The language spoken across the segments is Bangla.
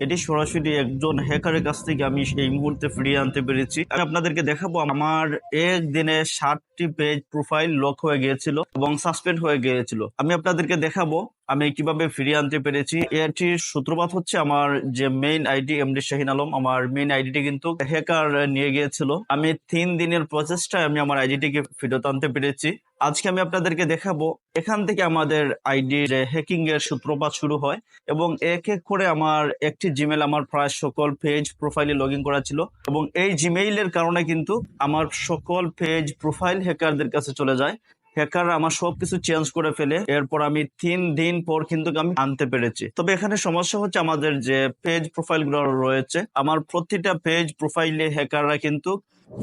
এটি সরাসরি একজন হ্যাকারের কাছ থেকে আমি এই মুহূর্তে ফিরিয়ে আনতে পেরেছি। আমি আপনাদেরকে দেখাবো, আমার একদিনে ষাটটি পেজ প্রোফাইল লক হয়ে গিয়েছিল এবং সাসপেন্ড হয়ে গিয়েছিল। আমি আপনাদেরকে দেখাবো আমি কীভাবে ফিরিয়ে আনতে পেরেছি? এটির সূত্রপাত হচ্ছে আমার যে main ID MD Shahin Alam আমার মেইন আইডিটি কিন্তু হ্যাকার নিয়ে গিয়েছিল। আমি তিন দিনের প্রচেষ্টায় আমি আমার আইডিটিকে ফেরত আনতে পেরেছি। আজকে আমি আপনাদেরকে দেখাবো এখান থেকে আমাদের আইডি হ্যাকিং এর সূত্রপাত শুরু হয় এবং এক এক করে আমার একটি জিমেল আমার প্রায় সকল পেজ প্রোফাইলে লগ ইন করা ছিল এবং এই জিমেইলের কারণে কিন্তু আমার সকল পেজ প্রোফাইল হ্যাকারদের কাছে চলে যায়। হ্যাকার আমার সবকিছু চেঞ্জ করে ফেলে। এরপর আমি তিন দিন পর কিন্তু আমি আনতে পেরেছি। তবে এখানে সমস্যা হচ্ছে আমাদের যে পেজ প্রোফাইলগুলো রয়েছে, আমার প্রতিটা পেজ প্রোফাইলে হ্যাকাররা কিন্তু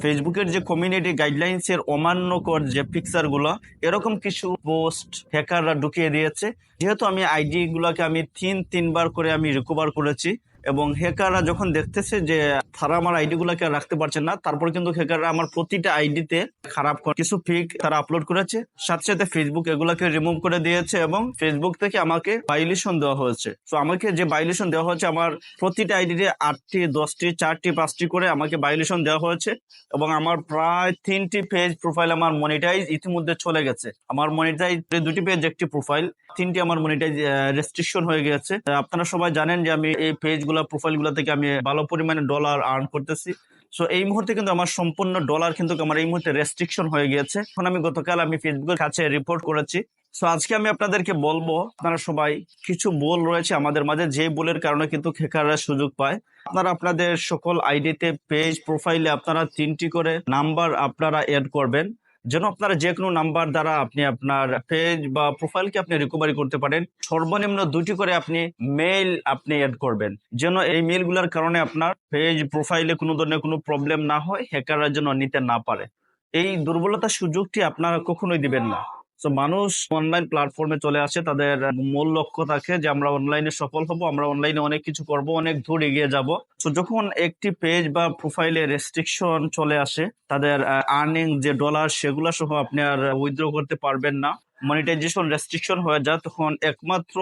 ফেসবুকের যে কমিউনিটি গাইডলাইন্স এর অমান্যকর যে পিকচারগুলো, এরকম কিছু পোস্ট হ্যাকাররা ঢুকিয়ে দিয়েছে। যেহেতু আমি আইডি গুলাকে আমি তিন, তিনবার করে আমি রিকভার করেছি এবং হ্যাকাররা যখন দেখতেছে যে তারা আমার আইডি গুলাকে রাখতে পারছে না, তারপর কিন্তু হ্যাকাররা আমার প্রতিটা আইডিতে খারাপ কিছু পিক তারা আপলোড করেছে। সাথে সাথে ফেসবুক এগুলাকে রিমুভ করে দিয়েছে এবং ফেসবুক থেকে আমাকে ভাইলেশন দেওয়া হয়েছে। তো আমাকে যে ভাইলেশন দেওয়া হয়েছে, আমার প্রতিটা আইডিতে আটটি, দশটি, চারটি, পাঁচটি করে আমাকে ভাইলেশন দেওয়া হয়েছে এবং আমার প্রায় তিনটি পেজ প্রোফাইল আমার মনিটাইজ ইতিমধ্যে চলে গেছে। আমার মনিটাইজ দুটি পেজ একটি প্রোফাইল তিনটি আমার মনিটাইজ রেস্ট্রিকশন হয়ে গেছে। আপনারা সবাই জানেন যে আমি এই পেজ গুলা প্রোফাইলগুলা থেকে আমি ভালো পরিমাণে ডলার আর্ন করতেছি। সো এই মুহূর্তে কিন্তু আমার সম্পূর্ণ ডলার কিন্তু আমার এই মুহূর্তে রেস্ট্রিকশন হয়ে গিয়েছে। এখন আমি গতকাল আমি ফেসবুকের কাছে রিপোর্ট করেছি। সো আজকে আমি আপনাদেরকে বলব, আপনারা সবাই কিছু বল রয়েছে আমাদের মাঝে, যে বলের কারণে কিন্তু হ্যাকাররা সুযোগ পায়। আপনারা আপনাদের সকল আইডিতে পেজ প্রোফাইলে আপনারা তিনটি করে নাম্বার আপনারা এড করবেন। যেন আপনারা যে কোনো নাম্বার দ্বারা আপনি আপনার পেজ বা প্রোফাইলকে আপনি রিকভারি করতে পারেন। সর্বনিম্ন দুটি করে আপনি মেইল আপনি এড করবেন। যেন এই মেইলগুলোর কারণে আপনার পেজ প্রোফাইলে কোনো ধরনের কোনো প্রবলেম না হয় হ্যাকাররা যেন নিতে না পারে। এই দুর্বলতার সুযোগটি আপনারা কখনোই দিবেন না। তো মানুষ অনলাইন প্ল্যাটফর্মে চলে আসে, তাদের মূল লক্ষ্য থাকে যে আমরা অনলাইনে সফল হব, আমরা অনলাইনে অনেক কিছু করব, অনেক দূর এগিয়ে যাব। তো যখন একটি পেজ বা প্রোফাইলে রেস্ট্রিকশন চলে আসে, তাদের আর্নিং যে ডলার সেগুলো সহ আপনি আর উইথড্র করতে পারবেন না। মনিটাইজেশন রেস্ট্রিকশন হয়ে যায়, তখন একমাত্র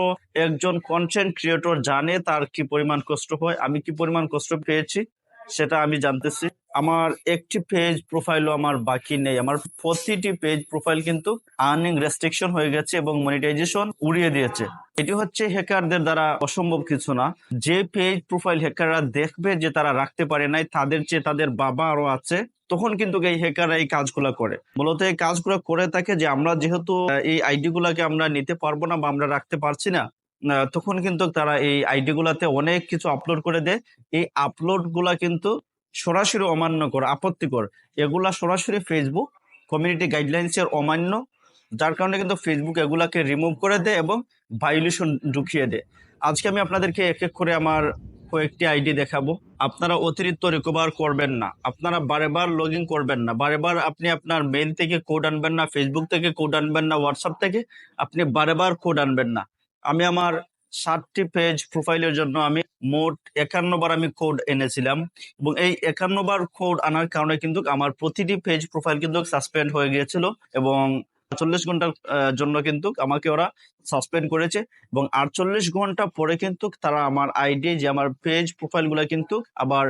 একজন কন্টেন্ট ক্রিয়েটর জানে তার কি পরিমাণ কষ্ট হয়, আমি কি পরিমাণ কষ্ট পেয়েছি, সেটা আমি জানতেছি। আমার একটি পেজ প্রোফাইলও আমার বাকি নেই। আমার প্রতিটি পেজ প্রোফাইল কিন্তু আর্নিং রেস্ট্রিকশন হয়ে গেছে এবং মনিটাইজেশন উড়িয়ে দিয়েছে। এটি হচ্ছে হ্যাকারদের দ্বারা অসম্ভব কিছু না। যে পেজ প্রোফাইল হ্যাকাররা দেখবে যে তারা রাখতে পারে নাই, তাদের চেয়ে তাদের বাবা আরও আছে, তখন কিন্তু এই হ্যাকাররা এই কাজগুলো করে। মূলত এই কাজগুলো করে থাকে যে আমরা যেহেতু এই আইডি গুলাকে আমরা নিতে পারব না বা আমরা রাখতে পারছি না তখন কিন্তু তারা এই আইডি গুলাতে অনেক কিছু আপলোড করে দেয়। এই আপলোডগুলা কিন্তু সরাসরি অমান্য কর, আপত্তিকর। এগুলা সরাসরি ফেসবুক কমিউনিটি গাইডলাইন্সের অমান্য, যার কারণে কিন্তু ফেসবুক এগুলাকে রিমুভ করে দেয় এবং ভাইলেশন ঢুকিয়ে দেয়। আজকে আমি আপনাদেরকে এক এক করে আমার কয়েকটি আইডি দেখাবো। আপনারা অতিরিক্ত রিকভার করবেন না। আপনারা বারে বার লগ ইন করবেন না। বারে বার আপনি আপনার মেইল থেকে কোড আনবেন না ফেসবুক থেকে কোড আনবেন না হোয়াটসঅ্যাপ থেকে আপনি বারে বার কোড আনবেন না। আমি আমার ষাটটি পেজ প্রোফাইলের জন্য আমি মোট একান্ন বার আমি কোড এনেছিলাম। এবং এই একান্ন বার কোড আনার কারণে কিন্তু আমার প্রতিটি পেজ প্রোফাইল কিন্তু সাসপেন্ড হয়ে গিয়েছিল এবং চল্লিশ ঘণ্টার জন্য কিন্তু আমাকে ওরা সাসপেন্ড করেছে এবং আটচল্লিশ ঘণ্টা পরে কিন্তু তারা আমার আইডি যে আমার পেজ প্রোফাইলগুলো কিন্তু আবার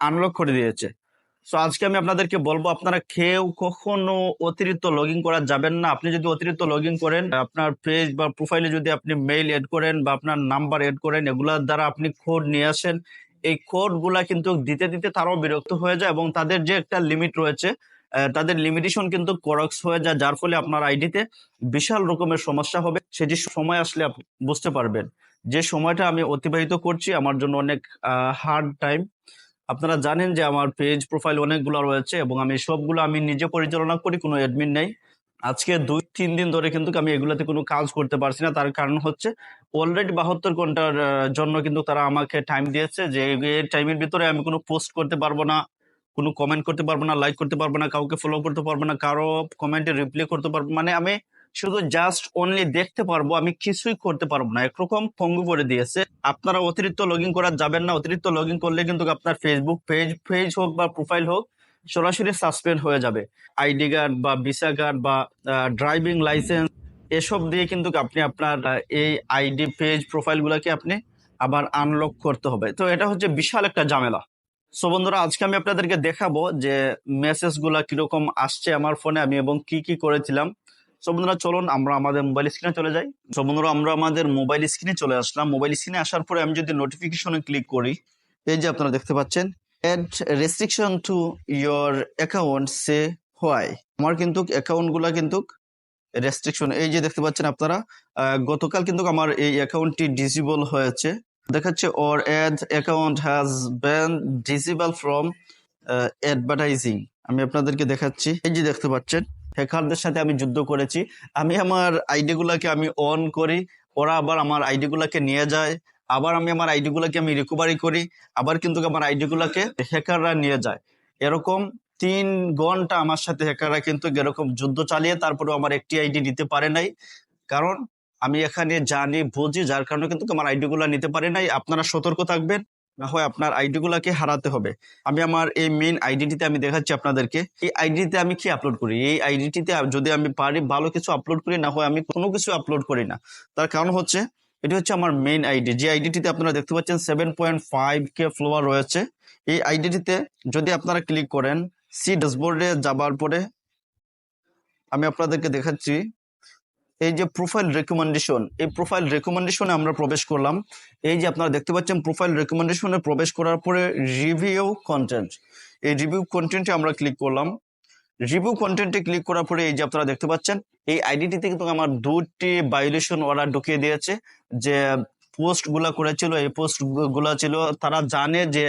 আনলক করে দিয়েছে। সো আজকে আমি আপনাদেরকে বলব, আপনারা কেউ কখনো অতিরিক্ত লগ ইন করা যাবেন না। আপনি যদি অতিরিক্ত লগ ইন করেন, আপনার পেজ বা প্রোফাইলে যদি আপনি মেইল এড করেন বা আপনার নাম্বার এড করেন, এগুলার দ্বারা আপনি কোড নিয়ে আসেন। এই কোডগুলা কিন্তু দিতে দিতে তারাও বিরক্ত হয়ে যায় এবং তাদের যে একটা লিমিট রয়েছে তাদের লিমিটেশন কিন্তু করক্স হয়ে যায়, যার ফলে আপনার আইডিতে বিশাল রকমের সমস্যা হবে। সেটি সময় আসলে আপনি বুঝতে পারবেন। যে সময়টা আমি অতিবাহিত করছি, আমার জন্য অনেক হার্ড টাইম আপনারা জানেন যে আমার পেজ প্রোফাইল অনেকগুলো রয়েছে এবং আমি সবগুলো আমি নিজে পরিচালনা করি, কোনো অ্যাডমিন নেই। আজকে দুই, তিন দিন ধরে কিন্তু আমি এগুলাতে কোনো কাজ করতে পারছি না। তার কারণ হচ্ছে অলরেডি বাহাত্তর ঘণ্টার জন্য কিন্তু তারা আমাকে টাইম দিয়েছে যে এই টাইমের ভিতরে আমি কোনো পোস্ট করতে পারব না, কোনো কমেন্ট করতে পারব না লাইক করতে পারব না, কাউকে ফলো করতে পারব না, কারও কমেন্টে রিপ্লাই করতে পারব মানে আমি শুধু জাস্ট অনলি দেখতে পারব, আমি কিছুই করতে পারব না। একরকম পঙ্গু করে দিয়েছে। আপনারা অতিরিক্ত লগ ইন করা যাবেন না। অতিরিক্ত লগ ইন করলে কিন্তু আপনার ফেসবুক পেজ পেজ হোক বা প্রোফাইল হোক, সরাসরি সাসপেন্ড হয়ে যাবে। আইডি কার্ড বা ভিসা কার্ড বা ড্রাইভিং লাইসেন্স এসব দিয়ে কিন্তু আপনি আপনার এই আইডি পেজ প্রোফাইল গুলাকে আপনি আবার আনলক করতে হবে। তো এটা হচ্ছে বিশাল একটা ঝামেলা। সো বন্ধুরা, আজকে আমি আপনাদেরকে দেখাবো যে মেসেজগুলা কীরকম আসছে আমার ফোনে আমি এবং কি কি করেছিলাম। সো বন্ধুরা, চলুন আমরা আমাদের মোবাইল স্ক্রিনে চলে যাই। সো বন্ধুরা, আমরা আমাদের মোবাইল স্ক্রিনে চলে আসলাম। মোবাইল স্ক্রিনে আসার পরে আমি যদি নোটিফিকেশনে ক্লিক করি, এই যে আপনারা দেখতে পাচ্ছেন ad restriction to your account say why আমার কিন্তু অ্যাকাউন্টগুলা কিন্তু রেস্ট্রিকশন এই যে দেখতে পাচ্ছেন আপনারা গতকাল কিন্তু আমার এই অ্যাকাউন্টটি ডিসেবল হয়েছে। দেখাচ্ছে ওর ad account has been disable from advertising আমি আপনাদেরকে দেখাচ্ছি। এই যে দেখতে পাচ্ছেন হ্যাকারদের সাথে আমি যুদ্ধ করেছি। আমি আমার আইডি গুলাকে আমি অন করি, ওরা আবার আমার আইডি গুলাকে নিয়ে যায়, আবার আমি আমার আইডি গুলাকে আমি রিকভারি করি, আবার কিন্তু আমার আইডি গুলাকে হ্যাকাররা নিয়ে যায়। এরকম তিন ঘণ্টা আমার সাথে হ্যাকাররা কিন্তু এরকম যুদ্ধ চালিয়ে তারপরে আমার একটি আইডি নিতে পারে নাই। কারণ আমি এখানে জানি, বুঝি, যার কারণে কিন্তু আমার আইডি গুলা নিতে পারে নাই। আপনারা সতর্ক থাকবেন। না হয় আপনার আইডিগুলোকে হারাতে হবে। আমি আমার এই মেইন আইডিটিতে আমি দেখাচ্ছি আপনাদেরকে। এই আইডিতে আমি কি আপলোড করি? এই আইডিটিতে যদি আমি পারি, ভালো কিছু আপলোড করি, না হয় আমি কোনো কিছু আপলোড করি না। তার কারণ হচ্ছে, এটি হচ্ছে আমার মেইন আইডি যে আইডিটিতে আপনারা দেখতে পাচ্ছেন seven point five K follower রয়েছে। এই আইডিটিতে যদি আপনারা ক্লিক করেন সি ড্যাশবোর্ডে যাবার পরে আমি আপনাদেরকে দেখাচ্ছি। এই যে প্রোফাইল রেকমেন্ডেশন এই প্রোফাইল রেকমেন্ডেশনে আমরা প্রবেশ করলাম। এই যে আপনারা দেখতে পাচ্ছেন প্রোফাইল রেকমেন্ডেশনে প্রবেশ করার পরে রিভিউ কন্টেন্ট এই রিভিউ কন্টেন্টে আমরা ক্লিক করলাম। রিভিউ কন্টেন্টে ক্লিক করার পরে এই যে আপনারা দেখতে পাচ্ছেন, এই আইডিটিতে কিন্তু আমার দুটি ভায়োলেশন অর্ডার ঢুকিয়ে দিয়েছে। যে পোস্টগুলা করেছিল, এই পোস্টগুলা ছিল, তারা জানে যে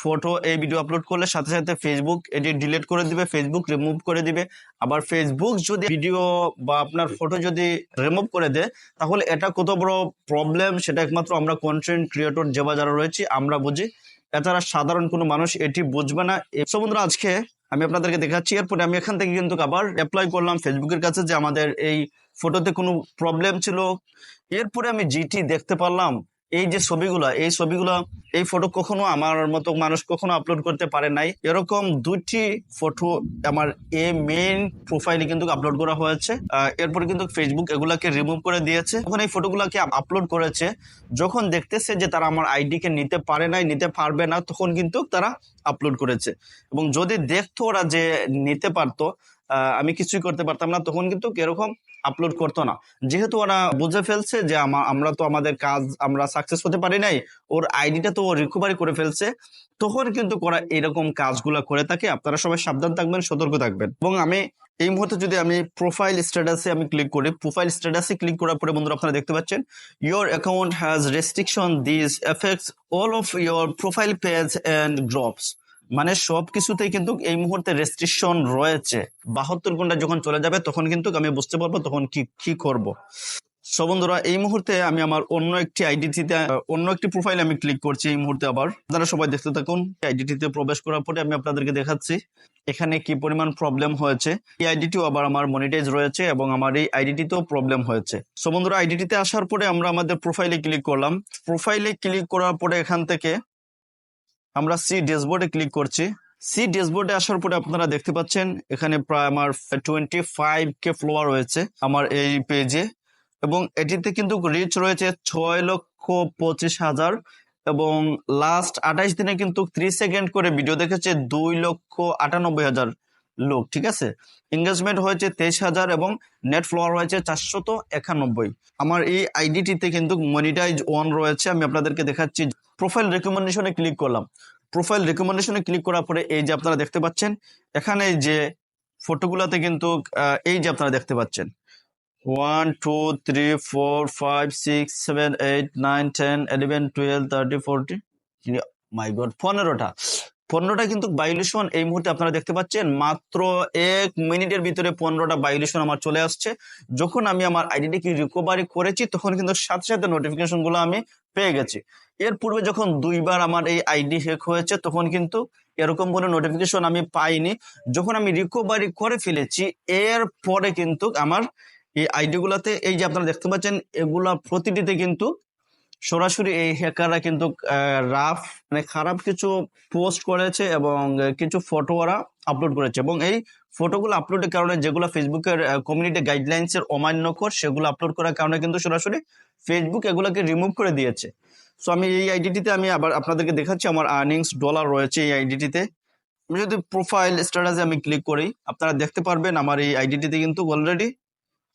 ফটো এই ভিডিও আপলোড করলে সাথে সাথে ফেসবুক এটি ডিলিট করে দিবে ফেসবুক রিমুভ করে দিবে। আবার ফেসবুক যদি ভিডিও বা আপনার ফটো যদি রিমুভ করে দেয়, তাহলে এটা কত বড় প্রবলেম সেটা একমাত্র আমরা কন্টেন্ট ক্রিয়েটর যে যারা রয়েছি, আমরা বুঝি। এছাড়া সাধারণ কোনো মানুষ এটি বুঝবে না। সো বন্ধুরা, আজকে আমি আপনাদেরকে দেখাচ্ছি, এরপরে আমি এখান থেকে কিন্তু আবার অ্যাপ্লাই করলাম ফেসবুকের কাছে যে আমাদের এই ফটোতে কোনো প্রবলেম ছিল। এরপরে আমি জিটি দেখতে পারলাম। এই যে ছবিগুলা, এই ছবিগুলা, এই ফটো কখনো আমার মতো মানুষ কখনো আপলোড করতে পারে নাই। এরকম দুটি ফটো আমার এ মেইন প্রোফাইলে কিন্তু আপলোড করা হয়েছে। এরপরে কিন্তু ফেসবুক এগুলাকে রিমুভ করে দিয়েছে। যখন এই ফটোগুলাকে আপলোড করেছে, যখন দেখতেছে যে তারা আমার আইডি কে নিতে পারে নাই, নিতে পারবে না, তখন কিন্তু তারা আপলোড করেছে। এবং যদি দেখতো ওরা যে নিতে পারতো আমি কিছুই করতে পারতাম না, তখন কিন্তু এরকম আপলোড করতো না। যেহেতু ওরা বুঝে ফেলছে যে আমা- আমরা তো আমাদের কাজ আমরা সাকসেস হতে পারি নাই, ওর আইডিটা তো ও রিকভারি করে ফেলছে, তখন কিন্তু ওরা এরকম কাজগুলা করে থাকে। আপনারা সবাই সাবধান থাকবেন, সতর্ক থাকবেন। এবং আমি এই মুহূর্তে যদি আমি প্রোফাইল স্ট্যাটাসে আমি ক্লিক করি প্রোফাইল স্ট্যাটাসে ক্লিক করার পরে বন্ধুরা আপনারা দেখতে পাচ্ছেন your account has restriction this effects all of your profile page and groups মানে সব কিছুতেই কিন্তু এই মুহূর্তে রেস্ট্রিকশন রয়েছে। বাহাত্তর ঘণ্টা যখন চলে যাবে, তখন কিন্তু আমি বুঝতে পারব তখন কি কি করব। সো বন্ধুরা, এই মুহূর্তে আমি আমার অন্য একটি আইডিটিতে অন্য একটি প্রোফাইল আমি ক্লিক করছি এই মুহূর্তে আবার। আপনারা সবাই দেখতে থাকুন আইডিটিতে প্রবেশ করার পরে আমি আপনাদেরকে দেখাচ্ছি এখানে কি পরিমাণ প্রবলেম হয়েছে। এই আইডিটিও আবার আমার মনিটাইজ রয়েছে এবং আমার এই আইডিটিতেও প্রবলেম হয়েছে। সো বন্ধুরা আইডিটিতে আসার পরে আমরা আমাদের প্রোফাইলে ক্লিক করলাম। প্রোফাইলে ক্লিক করার পরে এখান থেকে আমরা সি ড্যাশবোর্ডে ক্লিক করছি। সি ড্যাশবোর্ডে আসার পরে আপনারা দেখতে পাচ্ছেন, এখানে প্রায় আমার টোয়েন্টি ফাইভ কে ফ্লোয়ার রয়েছে আমার এই পেজে এবং এটিতে কিন্তু রিচ রয়েছে ছয় লক্ষ পঁচিশ হাজার এবং লাস্ট আঠাইশ দিনে কিন্তু ত্রিশ সেকেন্ড করে ভিডিও দেখেছে দুই লক্ষ আটানব্বই হাজার। লোক, ঠিক আছে? এঙ্গেজমেন্ট হয়েছে তেইশ হাজার এবং নেট ফ্লোয়ার হয়েছে চারশত একানব্বই। আমার এই আইডিটিতে কিন্তু মনিটাইজ ওয়ান রয়েছে, আমি আপনাদেরকে দেখাচ্ছি। প্রোফাইল রেকমেন্ডেশনে ক্লিক করলাম। প্রোফাইল রেকমেন্ডেশনে ক্লিক করার পরে এই যে আপনারা দেখতে পাচ্ছেন, এখানে যে ফটোগুলাতে কিন্তু এই যে আপনারা দেখতে পাচ্ছেন। One two three four five six seven eight nine ten eleven twelve thirty forty my god পনেরোটা। পনেরোটা কিন্তু ভাইলেশন এই মুহূর্তে আপনারা দেখতে পাচ্ছেন। মাত্র এক মিনিটের ভিতরে পনেরোটা ভাইলেশন আমার চলে আসছে। যখন আমি আমার আইডিটিকে রিকভারি করেছি, তখন কিন্তু সাথে সাথে নোটিফিকেশনগুলো আমি পেয়ে গেছি। এর পূর্বে যখন দুইবার আমার এই আইডি হ্যাক হয়েছে, তখন কিন্তু এরকম কোনো নোটিফিকেশন আমি পাইনি। যখন আমি রিকভারি করে ফেলেছি, এর পরে কিন্তু আমার এই আইডি গুলাতে, এই যে আপনারা দেখতে পাচ্ছেন, এগুলা প্রতিটিতে কিন্তু সরাসরি এই হ্যাকাররা কিন্তু রাফ মানে খারাপ কিছু পোস্ট করেছে এবং কিছু ফটো ওরা আপলোড করেছে। এবং এই ফটোগুলো আপলোডের কারণে যেগুলো ফেসবুকের কমিউনিটি গাইডলাইন্স এর অমান্য কর, সেগুলো আপলোড করার কারণে কিন্তু সরাসরি ফেসবুক এগুলোকে রিমুভ করে দিয়েছে। সো আমি এই আইডিটিতে আমি আবার আপনাদেরকে দেখাচ্ছি, আমার আর্নিংস ডলার রয়েছে এই আইডিটিতে আমি যদি প্রোফাইল স্ট্যাটাসে আমি ক্লিক করি, আপনারা দেখতে পারবেন আমার এই আইডিটিতে কিন্তু অলরেডি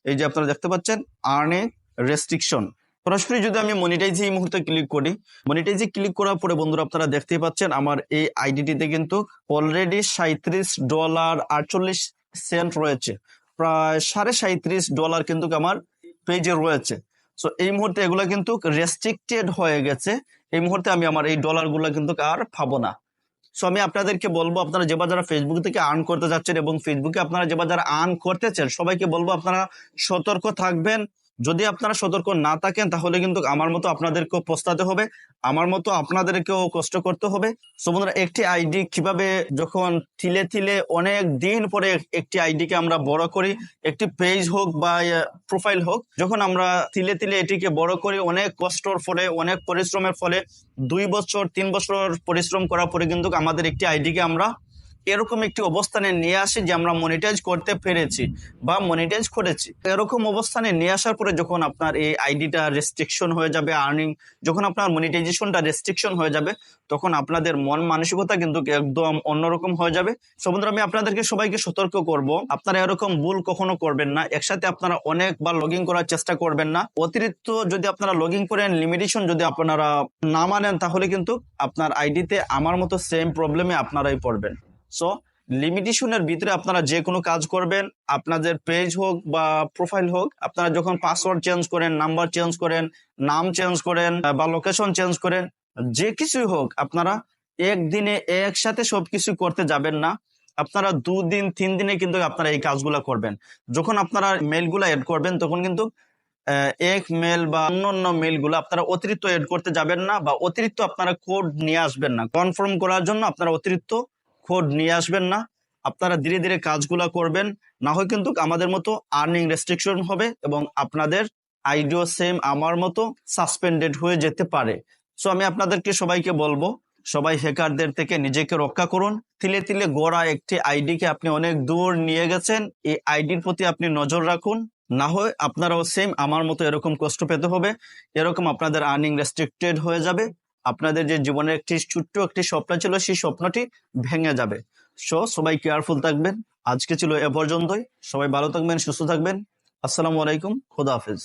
এই যে আপনারা দেখতে পাচ্ছেন আর্নিং রেস্ট্রিকশন সরাসরি যদি আমি মনিটাইজে এই মুহূর্তে ক্লিক করি মনিটাইজে ক্লিক করার পরে বন্ধুরা আপনারা দেখতেই পাচ্ছেন আমার এই আইডিটিতে কিন্তু অলরেডি সাঁত্রিশ ডলার আটচল্লিশ সেন্ট রয়েছে। প্রায় সাড়ে সাঁত্রিশ ডলার কিন্তু আমার পেজে রয়েছে। সো এই মুহূর্তে এগুলো কিন্তু রেস্ট্রিক্টেড হয়ে গেছে। এই মুহূর্তে আমি আমার এই ডলারগুলো কিন্তু আর পাবো না। সো আমি আপনাদেরকে বলব, আপনারা যে বা যারা ফেসবুক থেকে আর্ন করতে যাচ্ছেন এবং ফেসবুকে আপনারা যে বা যারা আর্ন করতেছেন, সবাইকে বলব আপনারা সতর্ক থাকবেন। যদি আপনারা সতর্ক না থাকেন, তাহলে কিন্তু আমার মতো আপনাদেরকেও পস্তাতে হবে। আমার মতো আপনাদেরকেও কষ্ট করতে হবে। সো বন্ধুরা, একটি আইডি কীভাবে যখন থিলে থিলে অনেক দিন পরে একটি আইডিকে আমরা বড় করি, একটি পেজ হোক বা প্রোফাইল হোক, যখন আমরা থিলে থিলে এটিকে বড় করি, অনেক কষ্টর ফলে, অনেক পরিশ্রমের ফলে, দুই বছর, তিন বছর পরিশ্রম করার পরে কিন্তু আমাদের একটি আইডিকে আমরা এরকম একটি অবস্থানে নিয়ে আসি যে আমরা মনিটাইজ করতে পেরেছি বা মনিটাইজ করেছি। এরকম অবস্থানে নিয়ে আসার পরে যখন আপনার এই আইডিটা রেস্ট্রিকশন হয়ে যাবে আর্নিং যখন আপনার মনিটাইজেশনটা রেস্ট্রিকশন হয়ে যাবে, তখন আপনাদের মন মানসিকতা কিন্তু একদম অন্যরকম হয়ে যাবে। সমুদ্র আমি আপনাদেরকে সবাইকে সতর্ক করব, আপনারা এরকম ভুল কখনো করবেন না। একসাথে আপনারা অনেকবার লগ করার চেষ্টা করবেন না। অতিরিক্ত যদি আপনারা লগ করেন লিমিটেশন যদি আপনারা না মানেন, তাহলে কিন্তু আপনার আইডিতে আমার মতো সেম প্রবলেমে আপনারাই পড়বেন। সো লিমিটেশনের ভিতরে আপনারা যে কোনো কাজ করবেন, আপনাদের পেজ হোক বা প্রোফাইল হোক, আপনারা যখন পাসওয়ার্ড চেঞ্জ করেন নাম্বার চেঞ্জ করেন, নাম চেঞ্জ করেন বা লোকেশন চেঞ্জ করেন, যে কিছুই হোক, আপনারা একদিনে একসাথে সবকিছু করতে যাবেন না। আপনারা দুদিন তিন দিনে কিন্তু আপনারা এই কাজগুলো করবেন। যখন আপনারা মেলগুলো এড করবেন, তখন কিন্তু এক মেল বা অন্যান্য মেলগুলো আপনারা অতিরিক্ত এড করতে যাবেন না বা অতিরিক্ত আপনারা কোড নিয়ে আসবেন না। কনফার্ম করার জন্য আপনারা অতিরিক্ত কোড নিয়ে আসবেন না। আপনারা ধীরে ধীরে কাজগুলা করবেন। না হয় কিন্তু আমাদের মতো আর্নিং রেস্ট্রিকশন হবে এবং আপনাদের আইডিও সেম আমার মতো সাসপেন্ডেড হয়ে যেতে পারে। সো আমি আপনাদেরকে সবাইকে বলব, সবাই হ্যাকারদের থেকে নিজেকে রক্ষা করুন। তিলে তিলে গড়া একটি আইডিকে আপনি অনেক দূর নিয়ে গেছেন। এই আইডির প্রতি আপনি নজর রাখুন। না হয় আপনারাও সেম আমার মতো এরকম কষ্ট পেতে হবে। এরকম আপনাদের আর্নিং রেস্ট্রিক্টেড হয়ে যাবে। আপনাদের যে জীবনের একটি ছোট্ট একটি স্বপ্ন ছিল, সেই স্বপ্নটি ভেঙে যাবে। সো সবাই কেয়ারফুল থাকবেন। আজকে ছিল এ পর্যন্তই। সবাই ভালো থাকবেন, সুস্থ থাকবেন। আসসালামু আলাইকুম। খোদা হাফেজ।